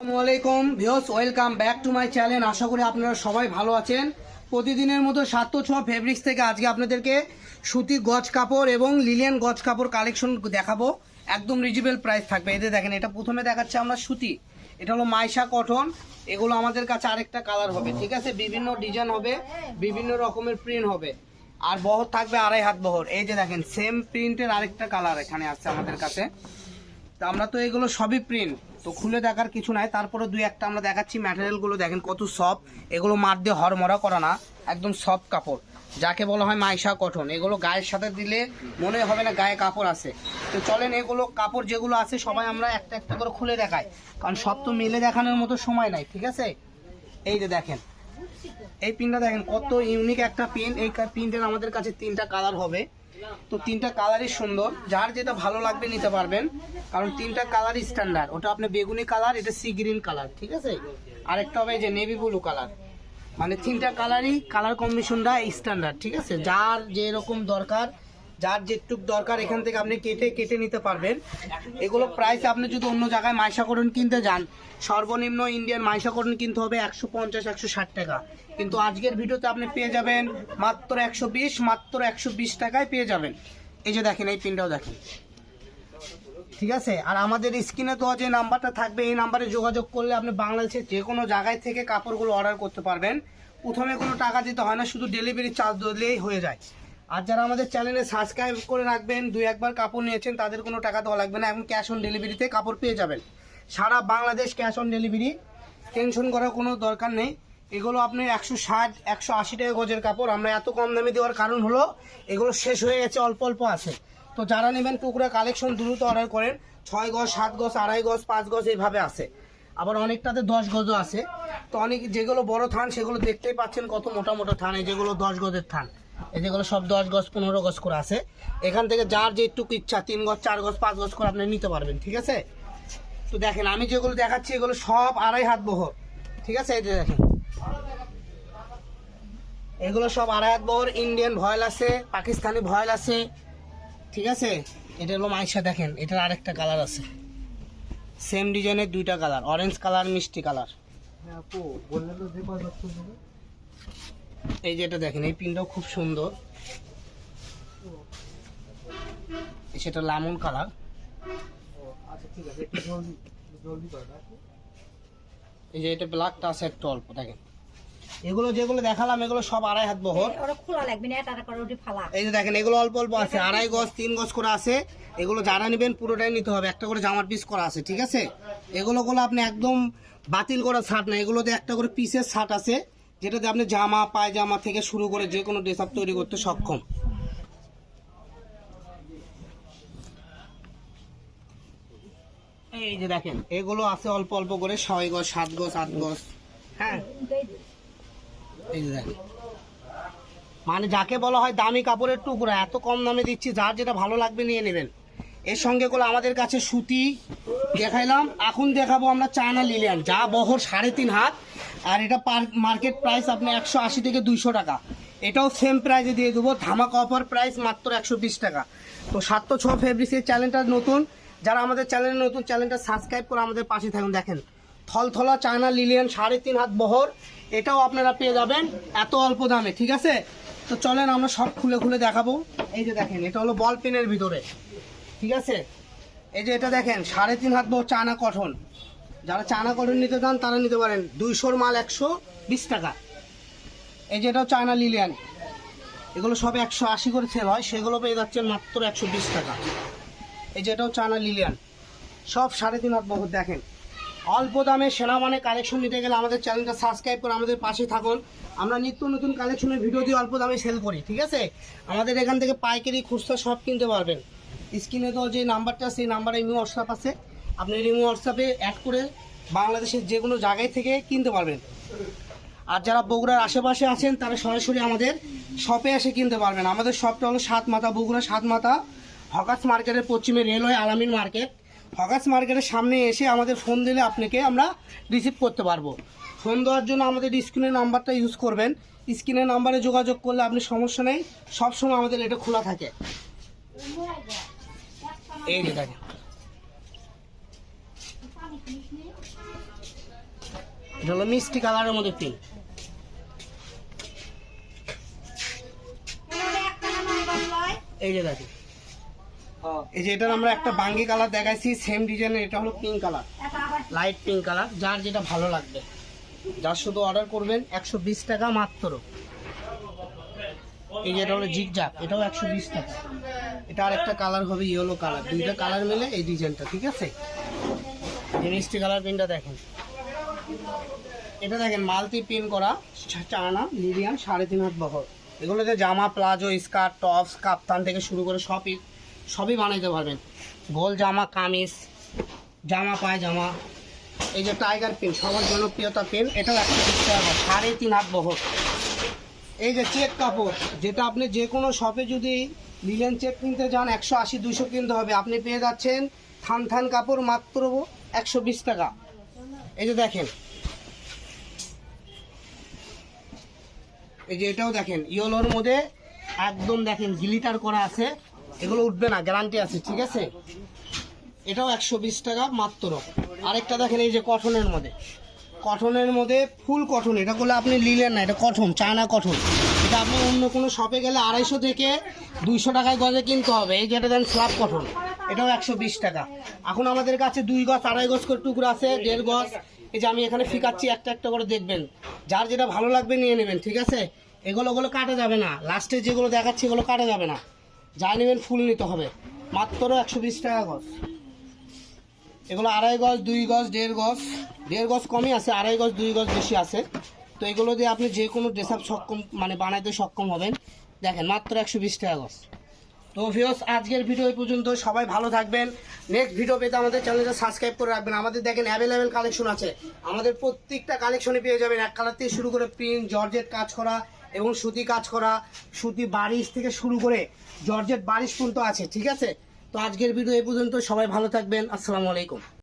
আসসালামু আলাইকুম views welcome back to my channel. আশা করি আপনারা সবাই ভালো আছেন। প্রতিদিনের মতো সাত ছোঁয়া ফেব্রিক্স থেকে আজকে আপনাদেরকে সুতি গজ কাপড় এবং লিলিয়ান গজ কাপড় কালেকশন দেখাবো। একদম রিজনেবল প্রাইস থাকবে। এদের দেখেন, এটা প্রথমে দেখাচ্ছে আমরা সুতি। এটা হলো মাইশা কটন। এগুলো আমাদের কাছে আরেকটা কালার হবে, ঠিক আছে? বিভিন্ন ডিজাইন হবে, বিভিন্ন রকমের প্রিন্ট হবে। আর বহর থাকবে আড়াই হাত বহর। এই যে দেখেন সেম প্রিন্টের আরেকটা কালার এখানে আসছে আমাদের কাছে। তো আমরা তো এগুলো সবই প্রিন্ট তো খুলে দেখার কিছু নাই। তারপরে দুই একটা আমরা দেখাচ্ছি ম্যাটেরিয়ালগুলো দেখেন কত সফট এগুলো মার দিয়ে হরমরা করা না, একদম সফট কাপড়। যাকে বলা হয় মাইশা কটন, এগুলো গায়ের সাথে দিলে মনে হবে না গায়ে কাপড় আছে। তো চলেন এগুলো, কাপড় যেগুলো আছে, সবাই আমরা একটা একটা করে খুলে দেখাই। কারণ সব তো মিলে দেখানোর মতো সময় নাই, ঠিক আছে? এই যে দেখেন, এই পিনটা দেখেন, কত ইউনিক একটা পিন এই পিনটার আমাদের কাছে তিনটা কালার হবে। তো তিনটা কালারই সুন্দর। যার যেটা ভালো লাগবে নিতে পারবেন। কারণ তিনটা কালারই স্ট্যান্ডার্ড ওটা আপনার বেগুনি কালার এটা সি গ্রিন কালার ঠিক আছে? আরেকটা হবে যে নেভি ব্লু কালার মানে তিনটা কালারই কালার কম্বিনেশনটা স্ট্যান্ডার্ড ঠিক আছে? যার যেরকম দরকার, যার যেটুক দরকার, এখান থেকে আপনি কেটে কেটে নিতে পারবেন। এগুলো প্রাইস আপনি যদি অন্য জায়গায় মাইশাকরণ কিনতে যান, সর্বনিম্ন ইন্ডিয়ান মাইশাকরণ কিনতে হবে একশো পঞ্চাশ, একশো ষাট টাকা। কিন্তু আজকের ভিডিওতে আপনি পেয়ে যাবেন মাত্র একশো বিশ, মাত্র একশো বিশ টাকায় পেয়ে যাবেন। এই যে দেখেন, এই পিনটাও দেখেন। ঠিক আছে? আর আমাদের স্ক্রিনে তো যে নাম্বারটা থাকবে, এই নাম্বারে যোগাযোগ করলে আপনি বাংলাদেশের যে কোনো জায়গায় থেকে কাপড়গুলো অর্ডার করতে পারবেন। প্রথমে কোনো টাকা দিতে হয় না, শুধু ডেলিভারি চার্জ দিলেই হয়ে যায়। আর যারা আমাদের চ্যানেলে সাবস্ক্রাইব করে রাখবেন, দুই একবার কাপড় নিয়েছেন, তাদের কোনো টাকা দেওয়া লাগবে না, এবং ক্যাশ অন ডেলিভারিতে কাপড় পেয়ে যাবেন। সারা Bangladesh cash on delivery tension করার কোনো দরকার নেই। এগুলো আপনি একশো ষাট, একশো আশি টাকা গজের কাপড়। আমরা এত কম দামে দেওয়ার কারণ হলো, এগুলো শেষ হয়ে গেছে, অল্প অল্প আছে। তো যারা নেবেন টুকরা কালেকশন দ্রুত অর্ডার করেন, ছয় গজ, সাত গজ, আড়াই গজ, পাঁচ গজ এইভাবে আছে। আবার অনেকটাতে দশ গজও আছে। তো অনেক যেগুলো বড় থান, সেগুলো দেখতেই পাচ্ছেন কত মোটা মোটা থান, এই যেগুলো দশ গজের থান। এই যেগুলো সব দশ গজ, পনেরো গজ করে আছে। এখান থেকে যার যেটুকু ইচ্ছা, তিন গজ, চার গজ, পাঁচ গজ করে আপনি নিতে পারবেন, ঠিক আছে? তো দেখেন, আমি যেগুলো দেখাচ্ছি, এগুলো সব আড়াই হাত বহর। ঠিক আছে? এই যে দেখেন। এগুলো সব আড়াই হাত বহর, ইন্ডিয়ান ভয়েল আছে, পাকিস্তানি ভয়েল আছে, ঠিক আছে? এটা হলো মাইশা দেখেন, এটার আরেকটা কালার আছে। সেম ডিজাইনের দুইটা কালার অরেঞ্জ কালার, মিষ্টি কালার। এই যে এটা দেখেন, এই পিনটাও খুব সুন্দর। সেটা লামন কালার। এই যে এটা ব্ল্যাকটা আছে একটু অল্প দেখেন। এগুলো যেগুলো দেখালাম এগুলো সব আড়াই হাত বহর। খোলা লাগবে না এটা করে ওটি ফালা। এই যে দেখেন এগুলো অল্প অল্প আছে আড়াই গজ তিন গজ করে আছে। এগুলো যারা নেবেন পুরোটাই নিতে হবে। একটা করে জামার পিস করা আছে ঠিক আছে? এগুলো গুলো আপনি একদম বাতিল করা শার্ট না। এগুলোতে একটা করে পিসের শার্ট আছে যেটাতে আপনি জামা পায়জামা থেকে শুরু করে যে কোনো ড্রেস আপ তৈরি করতে সক্ষম। এই যে দেখেন এগুলো আছে অল্প অল্প করে ছয় গজ সাত গজ আট গজ হ্যাঁ? মানে যাকে বলা হয় দামি কাপড়ের টুকরা, এত কম দামে দিচ্ছি, যার যেটা ভালো লাগবে নিয়ে নেবেন। এর সঙ্গে করে আমাদের কাছে সুতি দেখাইলাম। এখন দেখাবো আমরা চায়না লিলিয়ান, যা বহর সাড়ে তিন হাত, আর এটা মার্কেট প্রাইস আপনি একশো আশি থেকে দুইশো টাকা। এটাও সেম প্রাইসে দিয়ে দেবো, ধামাকা অফার প্রাইস মাত্র একশো বিশ টাকা। তো সাত ছ ফেব্রিক্সের চ্যানেলটা নতুন, যারা আমাদের চ্যানেলে নতুন চ্যানেলটা সাবস্ক্রাইব করে আমাদের পাশে থাকুন। দেখেন থলথলা চায়না লিলিয়ান সাড়ে তিন হাত বহর, এটাও আপনারা পেয়ে যাবেন এত অল্প দামে, ঠিক আছে? তো চলেন আমরা সব খুলে খুলে দেখাবো। এই যে দেখেন, এটা হলো বল পেনের ভিতরে, ঠিক আছে? এই যে এটা দেখেন, সাড়ে তিন হাত বহর চায়না কঠন। যারা চায়না কঠন নিতে চান, তারা নিতে পারেন দুইশোর মাল একশো বিশ টাকা। এই যে এটাও চায়না লিলিয়ান। এগুলো সব একশো আশি করে সেল হয়, সেগুলো পেয়ে যাচ্ছেন মাত্র একশো বিশ টাকা। এই যে এটাও চায়না লিলিয়ান। সব সাড়ে তিন হাত বহর দেখেন। অল্প দামে সেনা মানে কালেকশন নিতে গেলে আমাদের চ্যানেলটা সাবস্ক্রাইব করে আমাদের পাশে থাকুন। আমরা নিত্য নতুন কালেকশনের ভিডিও দিয়ে অল্প দামে সেল করি, ঠিক আছে? আমাদের এখান থেকে পাইকারি খুচরা সব কিনতে পারবেন। স্ক্রিনে তো যে নাম্বারটা সেই নাম্বারে ইমো হোয়াটসঅ্যাপ আছে। আপনি ইমো হোয়াটসঅ্যাপে অ্যাড করে বাংলাদেশের যে কোনো জায়গায় থেকে কিনতে পারবেন। আর যারা বগুড়ার আশেপাশে আছেন, তারা সরাসরি আমাদের শপে এসে কিনতে পারবেন। আমাদের শপটা হলো সাত মাথা বগুড়া সাত মাথা হকাস মার্কেটের পশ্চিমে রেলওয়ে আলামিন মার্কেট। হকাস মার্কেটের সামনে এসে আমাদের ফোন দিলে আপনাকে আমরা রিসিভ করতে পারব। ফোন দেওয়ার জন্য আমাদের স্ক্রিনের নাম্বারটা ইউজ করবেন। স্ক্রিনের নাম্বারে যোগাযোগ করলে আপনি সমস্যা নেই। সবসময় আমাদের এটা খোলা থাকে। এই যে দেখেন। এটা হলো মিষ্টি কালারের মধ্যে পিঙ্ক এই যে দেখেন। এই যে এটার আমরা একটা বাঙ্গি কালার দেখাইছি সেম ডিজাইনের এটা হলো pink colour light pink colour যার যেটা ভালো লাগবে। যার শুধু অর্ডার করবেন একশো বিশ টাকা মাত্র। এই যে এটা হলো জিগজাক এটাও একশো বিশ টাকা। এটা আর একটা কালার হবে ইয়েলো কালার দুইটা কালার মিলে এই ডিজাইনটা ঠিক আছে? মিষ্টি কালার পিনটা দেখেন। এটা দেখেন মাল্টি পিন করা চায়না মিডিয়াম সাড়ে তিন হাত বহর। এগুলোতে জামা, প্লাজো, স্কার্ট, টপস, কাপ্তান থেকে শুরু করে সবই সবই বানাইতে পারবেন। গোল জামা, কামিজ, জামা, পায়জামা, এই যে টাইগার পেন সবার জনপ্রিয়তা পেন এটাও একশো বিশ টাকা সাড়ে তিন হাত বহর। এই যে চেক কাপড়, যেটা আপনি যে কোনো শপে যদি লিলেন চেক কিনতে যান, একশো আশি দুশো কিনতে হবে। আপনি পেয়ে যাচ্ছেন থান থান কাপড় মাত্র একশো বিশ টাকা। এই যে দেখেন, এই যে এটাও দেখেন, ইয়েলোর মধ্যে একদম দেখেন গিলিটার করা আছে। এগুলো উঠবে না গ্যারান্টি আছে, ঠিক আছে? এটাও একশো বিশ টাকা মাত্র। আরেকটা দেখেন এই যে কটনের মধ্যে। কটনের মধ্যে ফুল কটন এটা করলে আপনি নিলেন না, এটা কটন চায়না কটন এটা আপনি অন্য কোনো শপে গেলে আড়াইশো থেকে দুইশো টাকায় গজে কিনতে হবে, এই যেটা দেন স্ল্যাব কটন এটাও একশো বিশ টাকা। এখন আমাদের কাছে দুই গজ, আড়াই গজ করে টুকরো আছে, দেড় গজ। এই যে আমি এখানে ফিকাচ্ছি, একটা একটা করে দেখবেন। যার যেটা ভালো লাগবে নিয়ে নেবেন, ঠিক আছে? এগুলো, ওগুলো কাটা যাবে না। লাস্টে যেগুলো দেখাচ্ছি, এগুলো কাটা যাবে না। যা নেবেন ফুল নিতে হবে। মাত্র একশো বিশ টাকা গজ। এগুলো আড়াই গজ, দুই গজ, দেড় গজ। দেড় গজ কমই আছে, আড়াই গজ, দুই গজ বেশি আছে। তো এগুলো দিয়ে আপনি যে কোনো ড্রেস আপ সক্ষম মানে বানাইতে সক্ষম হবেন। দেখেন, মাত্র একশো বিশ টাকা গজ। তো ভিওস আজকের ভিডিও এই পর্যন্ত। সবাই ভালো থাকবেন। নেক্সট ভিডিও পেতে আমাদের চ্যানেলটা সাবস্ক্রাইব করে রাখবেন। আমাদের দেখেন অ্যাভেলেবেল কালেকশন আছে। আমাদের প্রত্যেকটা কালেকশনে পেয়ে যাবেন। এক কালার থেকে শুরু করে প্রিন্ট জর্জেট কাজ করা এবং সুতি কাজ করা, সুতি বারিশ থেকে শুরু করে জর্জেট বারিশ পর্যন্ত আছে, ঠিক আছে? তো আজকের ভিডিও এই পর্যন্ত সবাই ভালো থাকবেন, আসসালামু আলাইকুম।